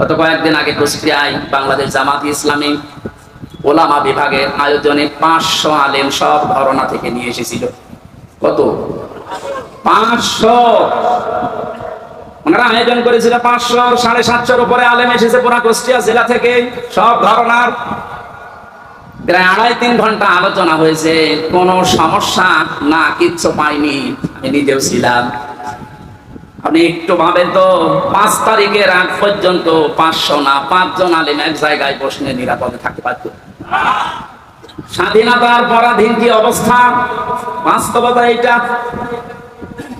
গত কয়েকদিন আগে কুষ্টিয়ায় বাংলাদেশ জামাত ইসলামী ওলামা বিভাগের আয়োজনে পাঁচশো আলেম সব ধরনা থেকে নিয়ে এসেছিল। কত? পাঁচশো। ওনারা আয়োজন করেছিল পাঁচশো সাড়ে সাতশোর উপরে আলেম এসেছে পুরা কুষ্টিয়া জেলা থেকে সব ধরনার প্রায় আড়াই তিন ঘণ্টা আলোচনা হয়েছে, কোনো সমস্যা না, কিচ্ছু পাইনি, আমি নিজেও ছিলাম। আপনি একটু ভাবেন তো, পাঁচ তারিখের আগ পর্যন্ত পাঁচশো না, পাঁচজন আলেম এক জায়গায় বসে নিরাপদে থাকতে পারত? স্বাধীনতার পরাধীন কি অবস্থা? বাস্তবতা এটা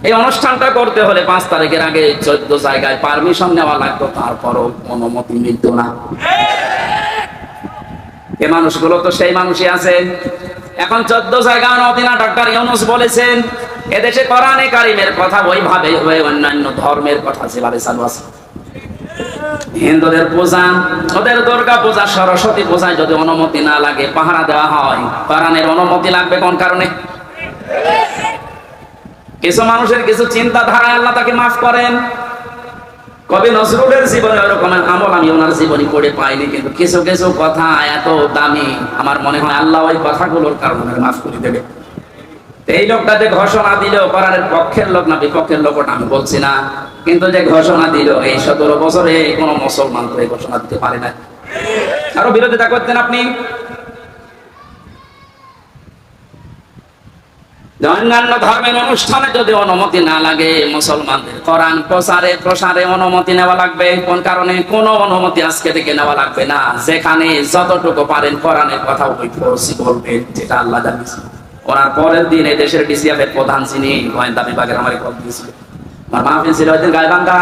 এই অনুষ্ঠানটা করতে হলে পাঁচ তারিখের আগে চোদ্দ জায়গায় পারমিশন নেওয়া লাগতো, তারপরও অনুমতি মিলত না। এ মানুষগুলো তো সেই মানুষই আছে। এখন চোদ্দ জায়গা নদিনা ডাক্তার ইউনুস বলেছেন এদেশে কোরআনে কারিমের কথা ওইভাবে হয়ে, অন্যান্য ধর্মের কথা যেভাবে চালু আছে। হিন্দুদের পূজা, ওদের দুর্গা পূজা, সরস্বতী পূজায় যদি অনুমতি না লাগে, পাহারা দেওয়া হয়। কোরআনের অনুমতি লাগবে কোন কারণে? কিছু মানুষের কিছু চিন্তাধারা আল্লাহ তাকে মাফ করেন। কবি নজরুলের জীবনে ওরকম আমল আমি ওনার জীবনী পড়ে পাইনি, কিন্তু কিছু কিছু কথা এত দামি, আমার মনে হয় আল্লাহ ওই কথাগুলোর কারণে মাফ করে দেবে। এই লোকটা যে ঘোষণা দিল কোরআনের পক্ষের লোক না বিপক্ষের লোক আমি বলছি না। কিন্তু যে ঘোষণা দিল, এই সতেরো বছরে কোনো মুসলমান তো এই ঘোষণা দিতে পারে না। আরও বিরোধিতা করতেন আপনি? অন্যান্য ধর্মের অনুষ্ঠানে যদি অনুমতি না লাগে, মুসলমানদের কোরআন প্রসারে প্রসারে অনুমতি নেওয়া লাগবে। কোন কারণে? কোন অনুমতি আজকে থেকে নেওয়া লাগবে না। যেখানে যতটুকু পারেন কোরআনের কথা ওই ফরসি বলবেন, যেটা আল্লাহ জানিয়েছে ওনার পরের দিন এই দেশের ডিসিএফ এর প্রধান যিনি, গোয়েন্দা বিভাগের আমার কল দিয়েছিল আমার মাহফিল ছিল ওই দিন গাইবান্ধা।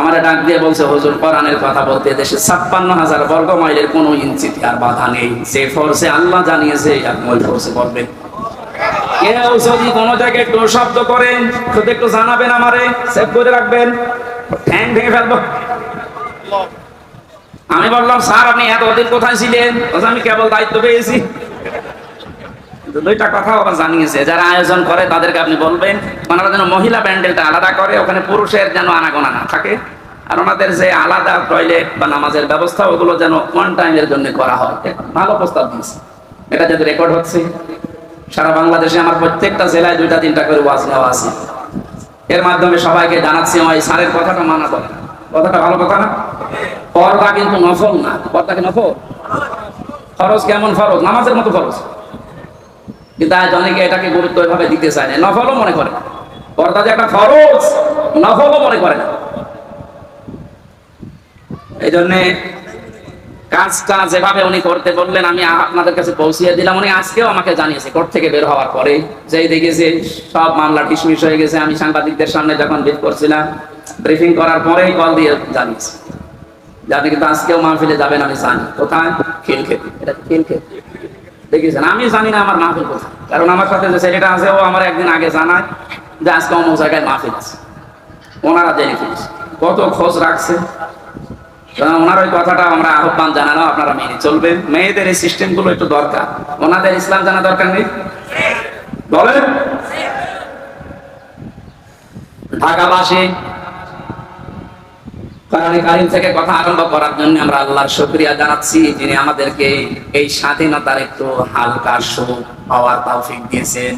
আমার ডাক দিয়ে বলছে, হুজুর, কোরআনের কথা বলতে দেশে ছাপ্পান্ন হাজার বর্গ মাইলের কোনো ইঞ্চিতে আর বাধা নেই। যে ফোর্সে আল্লাহ জানিয়েছে আপনি ওই ফোর্সে করবেন কেউ যদি জায়গায় একটু শব্দ করেন শুধু একটু জানাবেন আমারে, সেভ করে রাখবেন। ঠ্যাং ভেঙে ফেলব। আমি বললাম, স্যার, আপনি এতদিন কোথায় ছিলেন? আমি কেবল দায়িত্ব পেয়েছি। দুইটা কথা আবার জানিয়েছে। যারা আয়োজন করে, তাদেরকে আপনি বলবেন, ওনারা যেন মহিলা প্যান্ডেলটা আলাদা করে, ওখানে পুরুষের যেন আনাগোনা না থাকে। আর ওনাদের যে আলাদা টয়লেট বা নামাজের ব্যবস্থা, ওগুলো যেন ওয়ান টাইমের জন্য করা হয়। ভালো প্রস্তাব দিয়েছে। এটা যেহেতু রেকর্ড হচ্ছে, সারা বাংলাদেশে আমার প্রত্যেকটা জেলায় দুইটা, তিনটা করে ওয়াজ নেওয়া আছে। এর মাধ্যমে সবাইকে জানাচ্ছি, আমার এই স্যারের কথাটা মানা করে কথাটা ভালো কথা না? পর্দা কিন্তু নফল না। পর্দা কি নফল? ফরজ কেমন ফরজ? নামাজের মতো ফরজ। কিন্তু আজ অনেকে এটাকে গুরুত্ব এভাবে দিতে চায় না। নফলও মনে করে। পর্দা যে একটা ফরজ নফলও মনে করে না। এই জন্যে কাজটা যেভাবে উনি করতে বললেন, আমি আপনাদের কাছে পৌঁছিয়ে দিলাম। উনি আজকেও আমাকে জানিয়েছে, কোর্ট থেকে বের হওয়ার পরে। যেই দেখেছে, সব মামলা ডিসমিস হয়ে গেছে। আমি সাংবাদিকদের সামনে যখন বিট করছিলাম, ব্রিফিং করার পরেই কল দিয়ে জানিয়েছে। জানি কিন্তু আজকেও মাহফিলে যাবেন আমি জানি। কোথায়? খেল খেতে এটা খেল খেতে দেখেছেন আমি জানি না আমার মাহফিল কোথায়। কারণ আমার সাথে যে ছেলেটা আছে, ও আমার একদিন আগে জানায় যে আজকে অমুক জায়গায় মাহফিল আছে। ওনারা জেনে ফেলেছে। কত খোঁজ রাখছে। ওনার ওই কথাটা আমরা আহ্বান জানানো আপনারা মেনে চলবেন। মেয়েদের এই সিস্টেমগুলো একটু দরকার। ওনাদের ইসলাম জানা দরকার নেই? বলেন। ঢাকাবাসী থেকে কথা আরম্ভ করার জন্য আমরা আল্লাহর শুকরিয়া জানাচ্ছি, যিনি আমাদেরকে এই স্বাধীনতার একটু হালকা সুখ পাওয়ার তৌফিক দিয়েছেন।